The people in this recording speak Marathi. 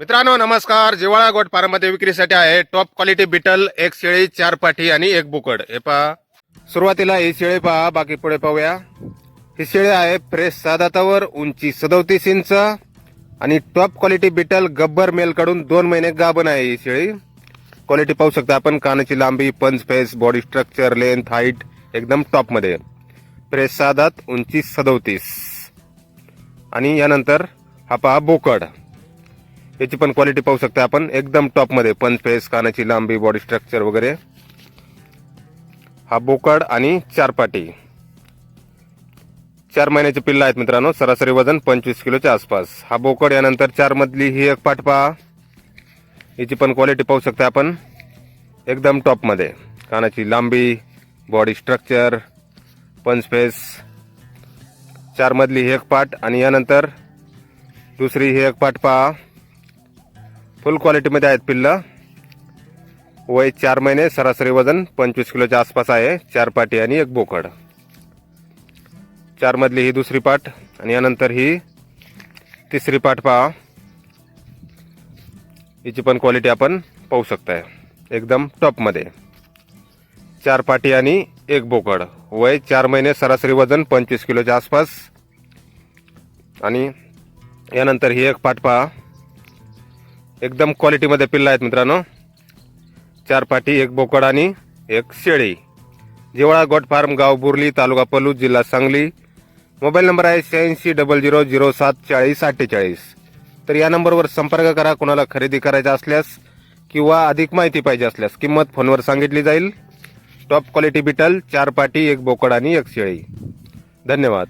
मित्रांनो नमस्कार. जिवाळा गोट फार्ममध्ये विक्रीसाठी आहे टॉप क्वालिटी बिटल एक शेळी चार पाठी आणि एक बुकड. हे पहा. सुरुवातीला ही शेळी पहा. बाकी पुढे पाहूया. ही शेळी आहे फ्रेश सादातावर उंची सदोतीस इंच आणि टॉप क्वालिटी बिटल गब्बर मेलकडून दोन महिने गाभण आहे ही शेळी. क्वालिटी पाहू शकता आपण. कानाची लांबी punch face body structure length height एकदम टॉपमध्ये. फ्रेश सादात उंची सदोतीस. आणि यानंतर हा पहा बोकड. याची पण क्वालिटी पाहू शकता आपण. एकदम टॉपमध्ये. पंच फेस कानाची लांबी बॉडी स्ट्रक्चर वगैरे. हा बोकड आणि चार पाटी चार महिन्याचे पिल्ला आहेत मित्रांनो. सरासरी वजन पंचवीस किलोच्या आसपास. हा बोकड यानंतर चार मधली ही एक पाठ पहा. याची पण क्वालिटी पाहू शकता आपण. एकदम टॉपमध्ये. कानाची लांबी बॉडी स्ट्रक्चर पंच फेस चार मधली ही एक पाठ आणि यानंतर दुसरी ही एक पाठ पहा. फुल क्वालिटीमध्ये आहेत पिल्लं. वय चार महिने सरासरी वजन पंचवीस किलोच्या आसपास आहे. चार पाटी आणि एक बोकड. चारमधली ही दुसरी पाट आणि यानंतर ही तिसरी पाट पहा. हिची पण क्वालिटी आपण पाहू शकताय. एकदम टॉपमध्ये. चार पाटी आणि एक बोकड. वय चार महिने सरासरी वजन पंचवीस किलोच्या आसपास. आणि यानंतर ही एक पाट पहा. एकदम क्वालिटीमध्ये पिल्ला आहेत मित्रांनो. चार पाटी एक बोकड आणि एक शेळी. जेवळा गोट फार्म गाव बुर्ली तालुका पलूस जिल्हा सांगली. मोबाईल नंबर आहे शहाऐंशी डबल झिरो झिरो सात चाळीस अठ्ठेचाळीस. तर या नंबरवर संपर्क करा कोणाला खरेदी करायचा असल्यास किंवा अधिक माहिती पाहिजे असल्यास किंमत फोनवर सांगितली जाईल. टॉप क्वालिटी बिटल चार पाटी एक बोकड आणि एक शेळी. धन्यवाद.